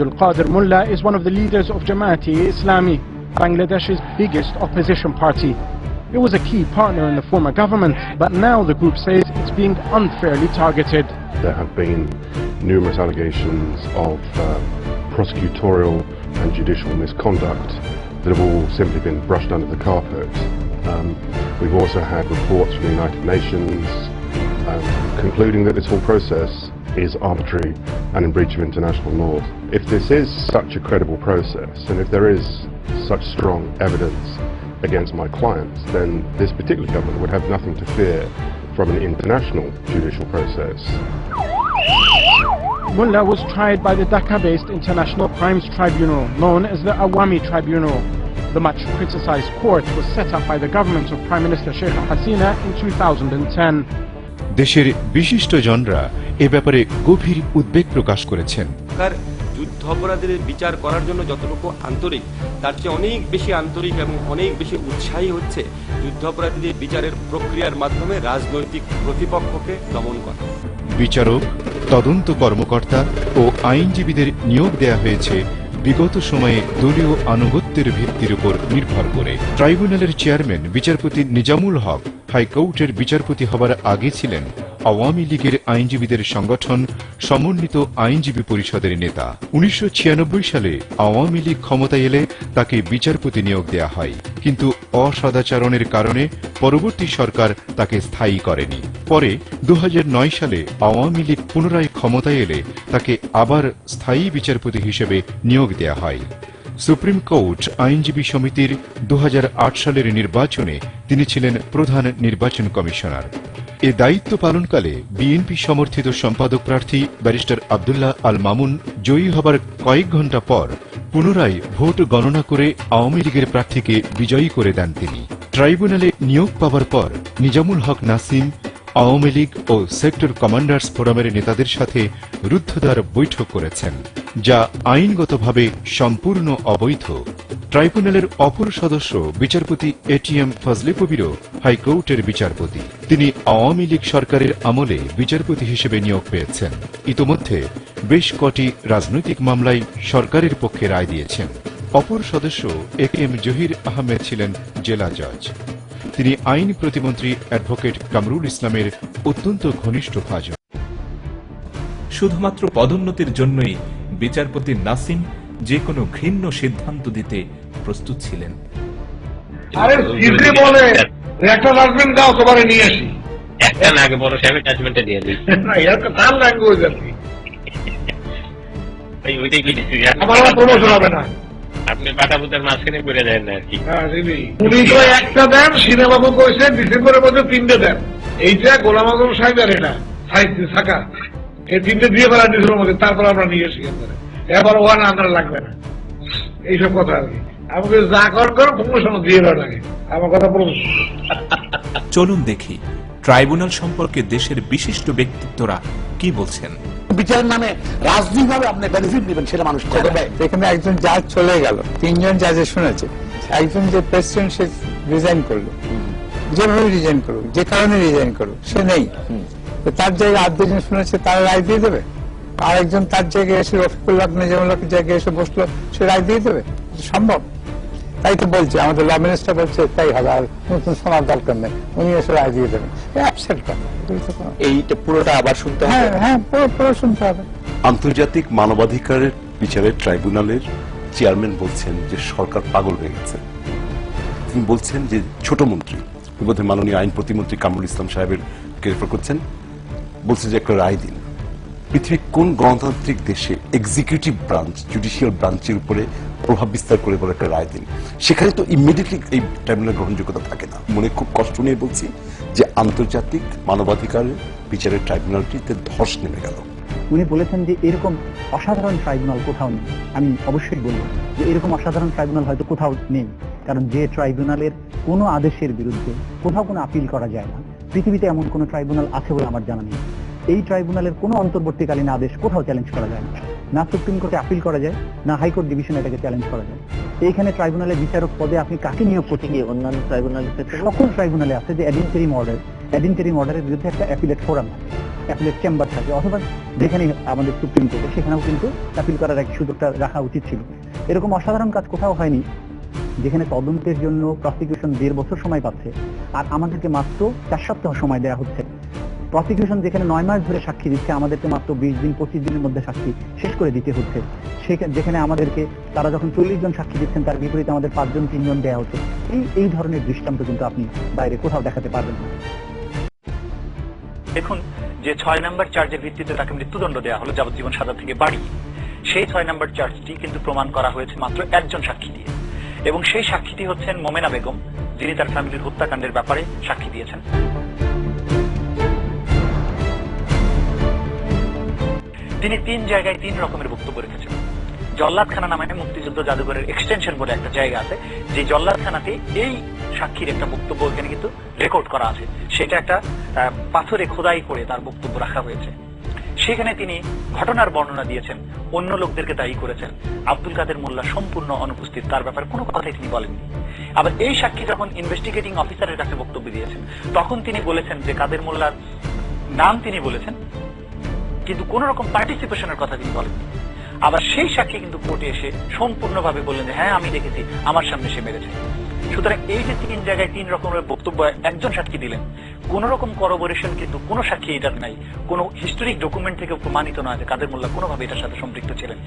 Abdul Qadir Mullah is one of the leaders of Jamaat-e-Islami, Bangladesh's biggest opposition party. It was a key partner in the former government, but now the group says it's being unfairly targeted. There have been numerous allegations of uh, prosecutorial and judicial misconduct that have all simply been brushed under the carpet. Um, we've also had reports from the United Nations um, concluding that this whole process is arbitrary and in breach of international law. If this is such a credible process, and if there is such strong evidence against my clients, then this particular government would have nothing to fear from an international judicial process. Mullah was tried by the Dhaka-based International Crimes Tribunal, known as the Awami Tribunal. The much criticized court was set up by the government of Prime Minister Sheikh Hasina in 2010. দেশের বিশিষ্টজনরা এ ব্যাপারে গভীর উদ্বেগ প্রকাশ করেছেন। যুদ্ধ অপরাধীদের বিচার করার জন্য যতটুকু আন্তরিক তার চেয়ে অনেক বেশি আন্তরিক এবং অনেক বেশি উৎসাহী হচ্ছে যুদ্ধ অপরাধীদের বিচারের প্রক্রিয়ার মাধ্যমে রাজনৈতিক প্রতিপক্ষকে দমন করা। বিচারক তদন্ত কর্মকর্তা ও আইনজীবীদের নিয়োগ দেয়া হয়েছে বিগত সময়ে দলীয় আনুগত্যের ভিত্তির উপর নির্ভর করে। ট্রাইব্যুনালের চেয়ারম্যান বিচারপতি নিজামুল হক হাইকোর্টের বিচারপতি হবার আগে ছিলেন। আওয়ামী লীগের আইনজীবীদের সংগঠন সমন্বিত আইনজীবী পরিষদের নেতা। উনিশশো ছিয়ানব্বই সালে আওয়ামী লীগ ক্ষমতায় এলে তাকে বিচারপতি নিয়োগ দেয়া হয়। কিন্তু অসদাচরণের কারণে পরবর্তী সরকার তাকে স্থায়ী করেনি। পরে দু হাজার নয় সালে আওয়ামী লীগ পুনরায় ক্ষমতায় এলে তাকে আবার স্থায়ী বিচারপতি হিসেবে নিয়োগ দেয়া হয়। সুপ্রিম কোর্ট আইনজীবী সমিতির দু হাজার আট সালের নির্বাচনে তিনি ছিলেন প্রধান নির্বাচন কমিশনার। এ দায়িত্ব পালনকালে বিএনপি সমর্থিত সম্পাদক প্রার্থী ব্যারিস্টার আবদুল্লাহ আল মামুন জয়ী হবার কয়েক ঘণ্টা পর পুনরায় ভোট গণনা করে আওয়ামী লীগের প্রার্থীকে বিজয়ী করে দেন তিনি। ট্রাইব্যুনালে নিয়োগ পাওয়ার পর নিজামুল হক নাসিম, আওয়ামী লীগ ও সেক্টর কমান্ডার্স ফোরামের নেতাদের সাথে রুদ্ধদ্বার বৈঠক করেছেন, যা আইনগতভাবে সম্পূর্ণ অবৈধ। ট্রাইব্যুনালের অপর সদস্য বিচারপতি এটিএম ফজলে কবিরও হাইকোর্টের বিচারপতি। তিনি আওয়ামী লীগ সরকারের আমলে বিচারপতি হিসেবে নিয়োগ পেয়েছেন। ইতোমধ্যে বেশ কটি রাজনৈতিক মামলায় সরকারের পক্ষে রায় দিয়েছেন। অপর সদস্য এ এম জহির আহমেদ ছিলেন জেলা জজ। তিনি আইন প্রতিমন্ত্রী অ্যাডভোকেট কামরুল ইসলামের অত্যন্ত ঘনিষ্ঠ ভাজন। শুধুমাত্র পদোন্নতির জন্যই বিচারপতি নাসিম যে কোনো ঘৃণ্য সিদ্ধান্ত দিতে প্রস্তুত ছিলেন। আরে সিদ্ধি বলে একটা ডাস্টবিন দাও তোমারে নিয়ে আসি। একটা না আগে বড় সাহেবের জাজমেন্টে দিয়ে দিই। না এটা তার ল্যাঙ্গুয়েজ আর কি ওই ওইটাই কইতেছি আমার প্রমোশন হবে না। আপনি মাঝখানে যায় না আর কি। হ্যাঁ, উনি তো একটা দেন সিনেমাবু কইছে ডিসেম্বরের মধ্যে তিনটে দেন। এইটা গোলাম আজম সাহেব আর এটা সাহিত্য শাখা এই তিনটে দিয়ে বেলা ডিসেম্বরের মধ্যে তারপর আমরা নিয়ে এসি এবারে। ওখানে আপনার লাগবে না। এইসব কথা আর কি। আমাকে যা কর করো প্রমোশন দিয়ে দেওয়া লাগে। আমার কথা প্রমোশন চলুন দেখি ট্রাইব্যুনাল সম্পর্কে দেশের বিশিষ্ট ব্যক্তিত্বরা কি বলছেন? বিচারের নামে রাজনৈতিকভাবে আপনি বেনিফিট নেবেন সেটা মানুষ এখানে একজন জাজ চলে গেল। তিনজন জাজে শুনেছে। একজন যে প্রেসিডেন্ট সে রিজাইন করল। যেভাবে রিজাইন করুক যে কারণে রিজাইন করুক সে নেই। তো তার জায়গায় আর দুজন শুনেছে তারা রায় দিয়ে দেবে? আরেকজন তার জায়গায় এসে রফিকুল্লাহ নিজামুল্লাহর জায়গায় এসে বসল সে রায় দিয়ে দেবে? সম্ভব? তাই তো বলছে আমাদের ল মিনিস্টার বলছে তাই হবে আর নতুন শোনার দরকার নেই। উনি এসে রায় দিয়ে দেবেন। অ্যাবসেন্ট কথা এইটা পুরোটা আবার শুনতে হবে? হ্যাঁ হ্যাঁ পুরো পুরো শুনতে হবে। আন্তর্জাতিক মানবাধিকারের বিচারের ট্রাইব্যুনালের চেয়ারম্যান বলছেন যে সরকার পাগল হয়ে গেছে। তিনি বলছেন যে ছোট মন্ত্রী বোধহয় মাননীয় আইন প্রতিমন্ত্রী কামরুল ইসলাম সাহেবের রেফার করছেন বলছেন যে একটা রায় দিন। পৃথিবীর কোন গণতান্ত্রিক দেশে এক্সিকিউটিভ ব্রাঞ্চ জুডিশিয়াল ব্রাঞ্চের উপরে প্রভাব বিস্তার করে বলে একটা রায় দিন? সেখানে তো ইমিডিয়েটলি এই ট্রাইব্যুনাল গ্রহণযোগ্যতা থাকে না। মনে খুব কষ্ট নিয়ে বলছি যে আন্তর্জাতিক মানবাধিকারের বিচারের ট্রাইব্যুনালটিতে ধস নেমে গেল। উনি বলেছেন যে এরকম অসাধারণ ট্রাইব্যুনাল কোথাও নেই। আমি অবশ্যই বলব যে এরকম অসাধারণ ট্রাইব্যুনাল হয়তো কোথাও নেই। কারণ যে ট্রাইব্যুনালের কোনো আদেশের বিরুদ্ধে কোথাও কোনো আপিল করা যায় না। পৃথিবীতে এমন কোনো ট্রাইব্যুনাল আছে বলে আমার জানা নেই। এই ট্রাইব্যুনালের কোনো অন্তর্বর্তীকালীন আদেশ কোথাও চ্যালেঞ্জ করা যায় না সুপ্রিম কোর্টে আপিল করা যায়, না হাইকোর্ট ডিভিশনে এটাকে চ্যালেঞ্জ করা যায়। এইখানে ট্রাইব্যুনালের বিচারক পদে আপনি কাকে নিয়োগ করছেন কি অন্যান্য ট্রাইব্যুনালের সকল ট্রাইব্যুনালে আছে যে অ্যাডিনটেরিম অর্ডার অ্যাডিনটেরিম অর্ডারের বিরুদ্ধে একটা অ্যাপিলেট ফোরাম থাকে অ্যাপিলের চেম্বার থাকে, অথবা যেখানে আমাদের সুপ্রিম কোর্টে, সেখানেও কিন্তু অ্যাপিল করার এক সুযোগটা রাখা উচিত ছিল। এরকম অসাধারণ কাজ কোথাও হয়নি, যেখানে তদন্তের জন্য প্রসিকিউশন দেড় বছর সময় পাচ্ছে, আর আমাদেরকে মাত্র চার সপ্তাহ সময় দেওয়া হচ্ছে। প্রসিকিউশন যেখানে নয় মাস ধরে সাক্ষী দিচ্ছে, আমাদেরকে মাত্র বিশ দিন, পঁচিশ দিনের মধ্যে সাক্ষী শেষ করে দিতে হচ্ছে। সেখানে যেখানে আমাদেরকে তারা যখন চল্লিশ জন সাক্ষী দিচ্ছেন, তার বিপরীতে আমাদের পাঁচজন, তিনজন দেওয়া হচ্ছে। এই এই ধরনের দৃষ্টান্ত কিন্তু আপনি বাইরে কোথাও দেখাতে পারবেন না। দেখুন, যে ছয় নম্বর চার্জের ভিত্তিতে তাকে মৃত্যুদণ্ড দেওয়া হলো, যাবজ্জীবন সাজা থেকে বাড়ি, সেই ছয় নম্বর চার্জটি কিন্তু প্রমাণ করা হয়েছে মাত্র একজন সাক্ষী দিয়ে। এবং সেই সাক্ষীটি হচ্ছেন মোমেনা বেগম, যিনি তার ফ্যামিলির হত্যাকাণ্ডের ব্যাপারে সাক্ষী দিয়েছেন। তিনি তিন জায়গায় তিন রকমের বক্তব্য রেখেছেন। জল্লাদখানা নামে মুক্তিযুদ্ধ জাদুঘরের এক্সটেনশন বলে একটা জায়গা আছে। যে জল্লাদখানাতে এই সাক্ষীর একটা বক্তব্য এখানে কিন্তু রেকর্ড করা আছে। সেটা একটা পাথরে খোদাই করে তার বক্তব্য রাখা হয়েছে। সেখানে তিনি ঘটনার বর্ণনা দিয়েছেন, অন্য লোকদেরকে দায়ী করেছেন। আব্দুল কাদের মোল্লা সম্পূর্ণ অনুপস্থিত, তার ব্যাপারে কোনো কথাই তিনি বলেননি। আবার এই সাক্ষী যখন ইনভেস্টিগেটিং অফিসারের কাছে বক্তব্য দিয়েছেন, তখন তিনি বলেছেন যে কাদের মোল্লার নাম তিনি বলেছেন কিন্তু কোন রকম পার্টিসিপেশনের কথা তিনি বলেন আবার সেই সাক্ষী কিন্তু কোর্টে এসে সম্পূর্ণভাবে বললেন যে হ্যাঁ আমি দেখেছি, আমার সামনে সে মেরেছে। সুতরাং এই যে তিন জায়গায় তিন রকমের বক্তব্য একজন সাক্ষী দিলেন, কোন রকম করবোরেশন কিন্তু কোনো সাক্ষী এটার নাই। কোনো হিস্টোরিক ডকুমেন্ট থেকে প্রমাণিত নয় যে কাদের মোল্লা কোনোভাবে এটার সাথে সম্পৃক্ত ছিলেন।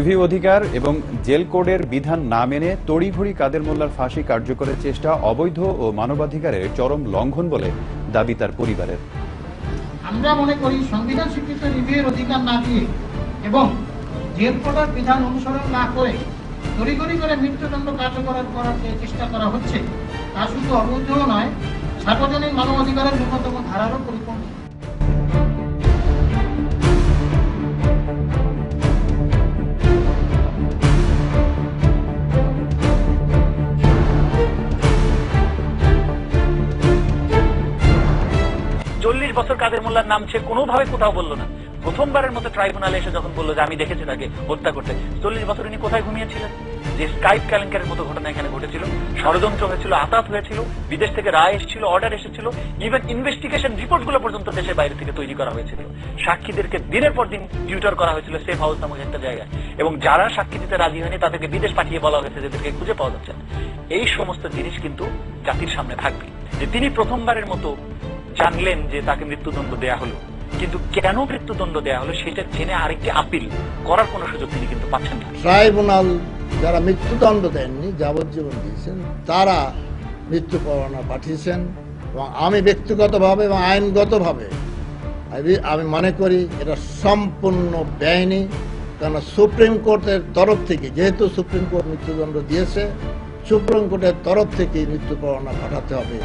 রিভিউ অধিকার এবং জেল কোডের বিধান না মেনে তড়িঘড়ি কাদের মোল্লার ফাঁসি কার্যকরের চেষ্টা অবৈধ ও মানবাধিকারের চরম লঙ্ঘন বলে দাবি তার পরিবারের। আমরা মনে করি সংবিধান স্বীকৃত রিভিউয়ের অধিকার না দিয়ে এবং জেল কোডের বিধান অনুসরণ না করে তড়িঘড়ি করে মৃত্যুদণ্ড কার্যকর করার যে চেষ্টা করা হচ্ছে, তা শুধু অবৈধ নয়, সার্বজনীন মানবাধিকারের ন্যূনতম ধারারও পরিপন্থী। কাদের মোল্লার নাম সে কোনোভাবে কোথাও বলল না। প্রথমবারের মতো ট্রাইব্যুনালে এসে যখন বলল যে, আমি দেখেছি তাকে হত্যা করতে। চল্লিশ বছর ইনি কোথায় ঘুমিয়েছিলেন? যে স্কাইপ কেলেঙ্কারের মতো ঘটনা এখানে ঘটেছিল, ষড়যন্ত্র হয়েছিল, আতাত হয়েছিল, বিদেশ থেকে রায় এসেছিল, অর্ডার এসেছিল ইভেন ইনভেস্টিগেশন রিপোর্টগুলো পর্যন্ত দেশের বাইরে থেকে তৈরি করা হয়েছিল। সাক্ষীদেরকে দিনের পর দিন টিউটার করা হয়েছিল সেফ হাউস নামক একটা জায়গায়। এবং যারা সাক্ষী দিতে রাজি হয়নি, তাদেরকে বিদেশ পাঠিয়ে বলা হয়েছে যাদেরকে খুঁজে পাওয়া যাচ্ছে এই সমস্ত জিনিস কিন্তু জাতির সামনে থাকবে। যে তিনি প্রথমবারের মতো জানলেন যে তাকে মৃত্যুদণ্ড দেয়া হলো। কিন্তু কেন মৃত্যুদণ্ড দেয়া হলো সেটা জেনে আরেকটি আপিল করার কোনো সুযোগ তিনি কিন্তু পাচ্ছেন না। ট্রাইব্যুনাল যারা মৃত্যুদণ্ড দেননি, যাবজ্জীবন দিয়েছেন, তারা মৃত্যু পরোয়ানা পাঠিয়েছেন এবং আমি ব্যক্তিগতভাবে এবং আইনগতভাবে আমি- মনে করি এটা সম্পূর্ণ ব্যয়নি কেন সুপ্রিম কোর্টের তরফ থেকে যেহেতু সুপ্রিম কোর্ট মৃত্যুদণ্ড দিয়েছে, সুপ্রিম কোর্টের তরফ থেকে মৃত্যু পরোয়ানা পাঠাতে হবে।